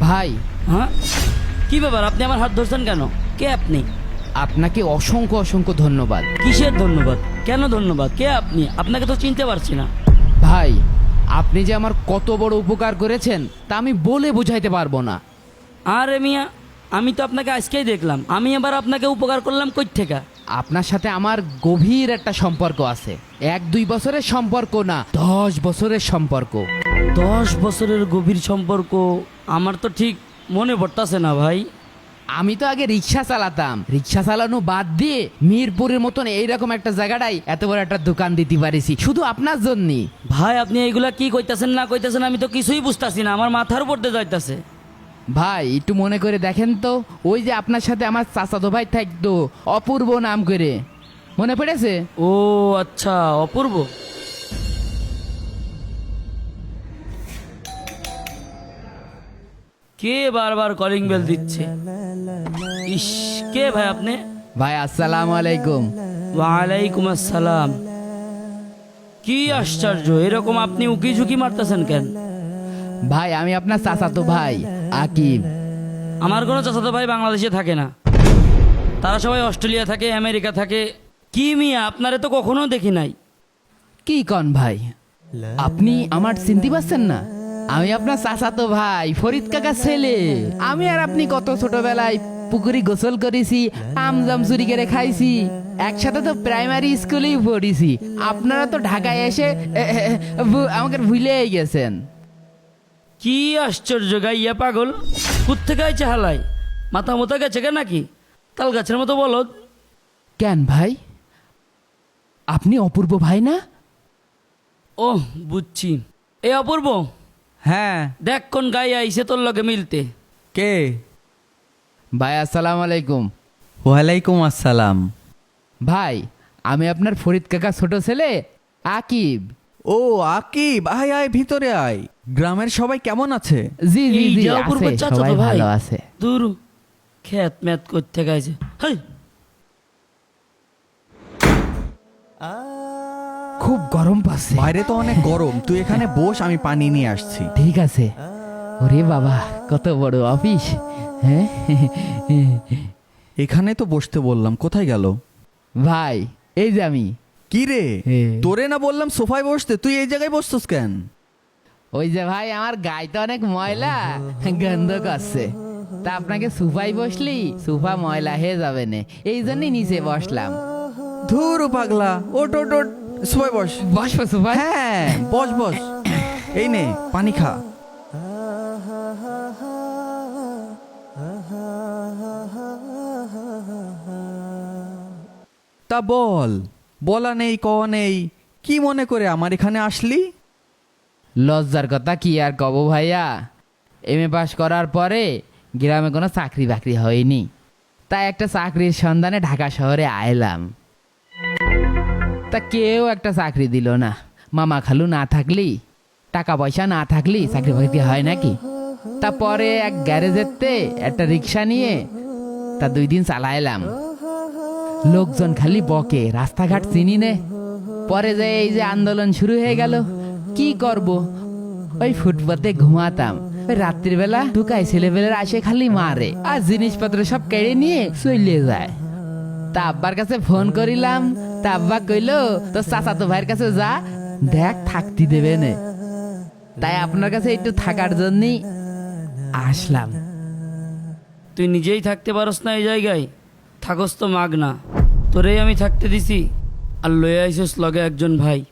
ভাই হ্যাঁ? কি ব্যাপার? আপনি আমার হাত ধরছেন কেন? কে আপনি? আপনাকে অসংখ্য অসংখ্য ধন্যবাদ। কিসের ধন্যবাদ? কেন ধন্যবাদ? কে আপনি? আপনাকে তো চিনতে পারছি না। ভাই আপনি যে আমার কত বড় উপকার করেছেন তা আমি বলে বুঝাইতে পারব না। আরে মিয়া আমি তো আপনাকে আজকেই দেখলাম। আমি আবার আপনাকে উপকার করলাম কই থেকে আপনার সাথে আমার গভীর একটা সম্পর্ক আছে। এক দুই বছরের সম্পর্ক না দশ বছরের সম্পর্ক। দশ বছরের গভীর সম্পর্ক আমার তো ঠিক মনে পড়তাছে না ভাই। আমি তো আগে রিক্সা চালাতাম। রিক্সা চালানো বাদ দিয়ে মিরপুরের মতন এইরকম একটা জায়গাটাই এত বড় একটা দোকান দিতে পারিছি শুধু আপনার জন্যই। ভাই আপনি এইগুলা কি কইতাছেন না কইতাছেন আমি তো কিছুই বুঝতাছি না আমার মাথার উপর দিয়ে যাইতাছে। ভাই একটু মনে করে দেখেন তো ওই যে আপনার সাথে আমার চাচাতো ভাই থাকতো অপূর্ব নাম করে। মনে পড়েছে? ও আচ্ছা অপূর্ব? কে বারবার কলিং বেল দিচ্ছে? ইস কে ভাই আপনি? ভাই আসসালামু আলাইকুম। ওয়ালাইকুম আসসালাম। কি আশ্চর্য এরকম আপনি উকি ঝুঁকি মারতেছেন কেন? ভাই আমি আপনার চাচাতো ভাই আকিব আমার কোনো চাচাতো ভাই বাংলাদেশে থাকে না। তারা সবাই অস্ট্রেলিয়া থাকে আমেরিকা থাকে। কি মিয়া আপনারে তো কখনো দেখি নাই। কি কন ভাই? আপনি আমার চিনতে পারছেন না? আমি আপনার চাচাতো ভাই ফরিদ কাকা ছেলে। আমি আর আপনি কত ছোটবেলায় পুকুরি গোসল করেছি আমজাম চুরি করে খাইছি। একসাথে তো প্রাইমারি স্কুলেই পড়েছি। আপনারা তো ঢাকায় এসে আমাকে ভুলেই গেছেন। কি আশ্চর্য গাইয়া পাগল। কোথেকে আইছে হালাই মাথা মোতা গেছে কেন নাকি? তাল গাছের মতো বলো কেন ভাই? আপনি অপূর্ব ভাই না? ও বুঝছি। এ অপূর্ব? হ্যাঁ। দেখ কোন গাই আইছে তোর লগে মিলতে। কে? ভাই আসসালামু আলাইকুম। ওয়ালাইকুম আসসালাম। ভাই আমি আপনার ফরিদ কাকা ছোট ছেলে আকিব। ও আকিব আয় আয় ভিতরে আয়। গ্রামের সবাই কেমন আছে? জি জি এই জি আছে সবাই ভাই। ভালো আছে। দূর খেত ম্যাত করতে গাইছে হাই। খুব গরম পাচ্ছে। বাইরে তো অনেক গরম। তুই এখানে বস আমি পানি নিয়ে আসছি। ঠিক আছে। ওরে বাবা কত বড় অফিস হ্যাঁ? এখানে তো বসতে বললাম কোথায় গেল? ভাই এই যে আমি। কি রে? তোরে না বললাম সোফায় বসতে তুই এই জায়গায় বসছিস কেন? ওই যে ভাই আমার গায়ে তো অনেক ময়লা গন্ধ করছে। তা আপনাকে সুফাই বসলি সুফা ময়লা হয়ে যাবে না। এই জন্যই নিচে বসলাম। ধুর পাগলা ওট ওট। বস। বসবো হ্যাঁ বস বস। এই নে পানি খা। তা বল বলা নেই কওয়া নেই কি মনে করে আমার এখানে আসলি? লজ্জার কথা কি আর কব ভাইয়া? এম এ পাস করার পরে গ্রামে কোনো চাকরি বাকরি হয়নি। তাই একটা চাকরির সন্ধানে ঢাকা শহরে আইলাম। তা কেউ একটা চাকরি দিল না। মামা খালু না থাকলি, টাকা পয়সা না থাকলি চাকরি বাকরি হয় নাকি? তারপরে এক গ্যারেজেতে একটা রিক্সা নিয়ে তা দুই দিন চালাইলাম। লোকজন খালি বকে, রাস্তাঘাট চিনি নে। পরে যে এই যে আন্দোলন শুরু হয়ে গেল, কি করব? ওই ফুটপাতে ঘুমাতাম। ওই রাত্রিবেলা ঢুকাই ছেলেবেলার আসে খালি মারে আর জিনিসপত্র সব কেড়ে নিয়ে চলে যায়। তা আব্বার কাছে ফোন করিলাম তা আব্বা কইলো তো চাচাতো ভাইয়ের কাছে যা দেখ থাকতে দেবে নে। তাই আপনার কাছে একটু থাকার জন্যই আসলাম। তুই নিজেই থাকতে পারস না এই জায়গায়। থাকস তো মাগ না। তোরেই আমি থাকতে দিছি। আর লয়ে আইসিস লগে একজন ভাই।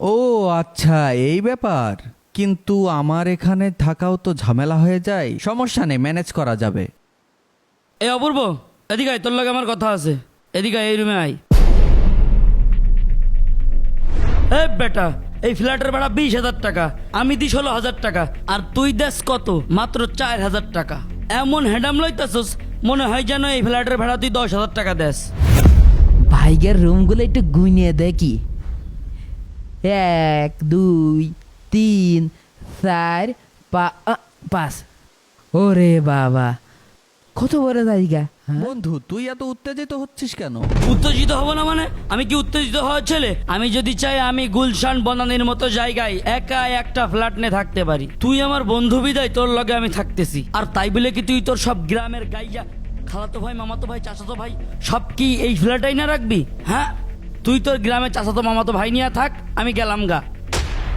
ও আচ্ছা এই ব্যাপার। কিন্তু আমার এখানে থাকাও তো ঝামেলা হয়ে যায়। সমস্যা নেই ম্যানেজ করা যাবে। এ অপূর্ব এদিকে আয় তোর লগে আমার কথা আছে। এদিকে আয়, এই রুমে আয়। এ বেটা, এই ফ্ল্যাটের ভাড়া বিশ হাজার টাকা, আমি দিই ষোলো হাজার টাকা, আর তুই দেস কত? মাত্র চার হাজার টাকা। এমন হেডাম লইতাছস, মনে হয় যেন এই ফ্ল্যাটের ভাড়া তুই দশ হাজার টাকা দেস। ভাইগের রুমগুলো একটু গুনিয়ে দেখি এক, দুই, তিন, চার, পা পাঁচ। ওরে বাবা। কত বড় জায়গা? হ্যাঁ? বন্ধু তুই এত উত্তেজিত হচ্ছিস কেন? উত্তেজিত হব না মানে? আমি কি উত্তেজিত হওয়ার ছেলে? আমি যদি চাই আমি গুলশান বনানির মতো জায়গায় একা একটা ফ্ল্যাট নিয়ে থাকতে পারি। তুই আমার বন্ধু বিদায় তোর লগে আমি থাকতেছি। আর তাই বলে কি তুই তোর সব গ্রামের গাইয়া খালাতো ভাই মামাতো ভাই চাচাতো ভাই সব কি এই ফ্ল্যাটাই না রাখবি? হ্যাঁ? তুই তোর গ্রামে চাচাতো মামাতো ভাই নিয়ে থাক আমি গেলাম গা।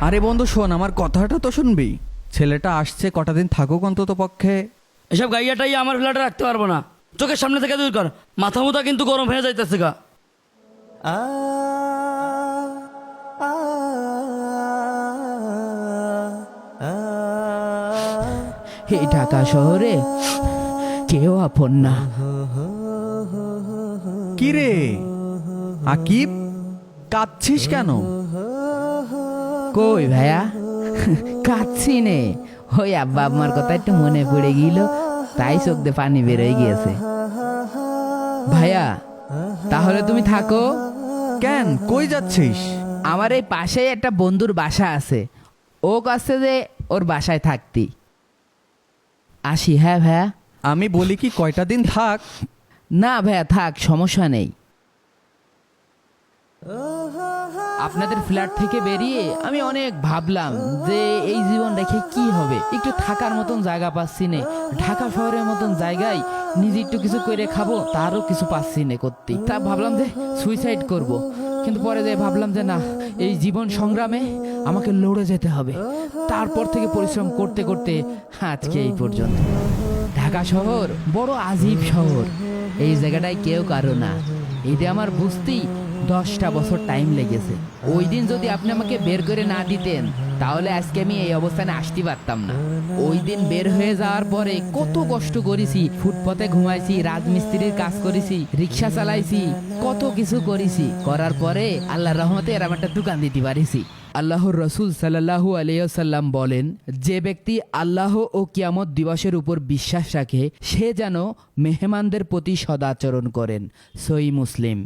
আরে বন্ধু শোন আমার কথাটা তো শুনবি। ছেলেটা আসছে কটা দিন থাকুক অন্তত পক্ষে এসব গাইয়াটাই আমার ফ্ল্যাটে রাখতে পারব না। চোখের সামনে থেকে দূর কর। মাথা মুথা কিন্তু গরম হয়ে যাইতেছে গা। এই ঢাকা শহরে কেউ আপন না। কি রে আকিব কাঁদছিস কেন? কই ভাইয়া? কাচ্ছি নে। ওই আব্বা আম্মার কথা একটু মনে পড়ে গেল তাই চোখ দিয়ে পানি বেরোয় গিয়েছে। ভাইয়া তাহলে তুমি থাকো। কেন? কই যাচ্ছিস? আমার এই পাশেই একটা বন্ধুর বাসা আছে। ও কাছে যে ওর বাসায় থাকতি। আসি হ্যাঁ ভাইয়া? আমি বলি কি কয়টা দিন থাক? না ভাইয়া থাক সমস্যা নেই। আপনাদের ফ্ল্যাট থেকে বেরিয়ে আমি অনেক ভাবলাম যে এই জীবন রেখে কি হবে। একটু থাকার মতন জায়গা পাচ্ছি না। ঢাকা শহরের মতন জায়গায় নিজে একটু কিছু করে খাব, তারও কিছু পাচ্ছি না করতে। তা ভাবলাম যে সুইসাইড করব। কিন্তু পরে যে ভাবলাম যে না, এই জীবন সংগ্রামে আমাকে লড়ে যেতে হবে। তারপর থেকে পরিশ্রম করতে করতে আজকে এই পর্যন্ত। ঢাকা শহর বড় আজীব শহর। এই জায়গাটায় কেউ কারও না। এইটা আমার বুঝতেই দশটা বছর টাইম লেগেছে। ওই দিন যদি আপনি আমাকে বের করে না দিতেন, তাহলে আজকে আমি এই অবস্থানে আসতে পারতাম না। ওই দিন বের হয়ে যাওয়ার পরে কত কষ্ট করেছি ফুটপথে ঘুমাইছি, রাজমিস্ত্রির কাজ করেছি, রিক্সা চালাইছি, কত কিছু করেছি। করার পরে আল্লাহর রহমতে এরম একটা দোকান দিতে পারিছি। আল্লাহর রসুল সাল্লাহু আলিয়াল্লাম বলেন, যে ব্যক্তি আল্লাহ ও কিয়ামত দিবসের উপর বিশ্বাস রাখে, সে যেন মেহমানদের প্রতি সদাচরণ করেন। সই মুসলিম।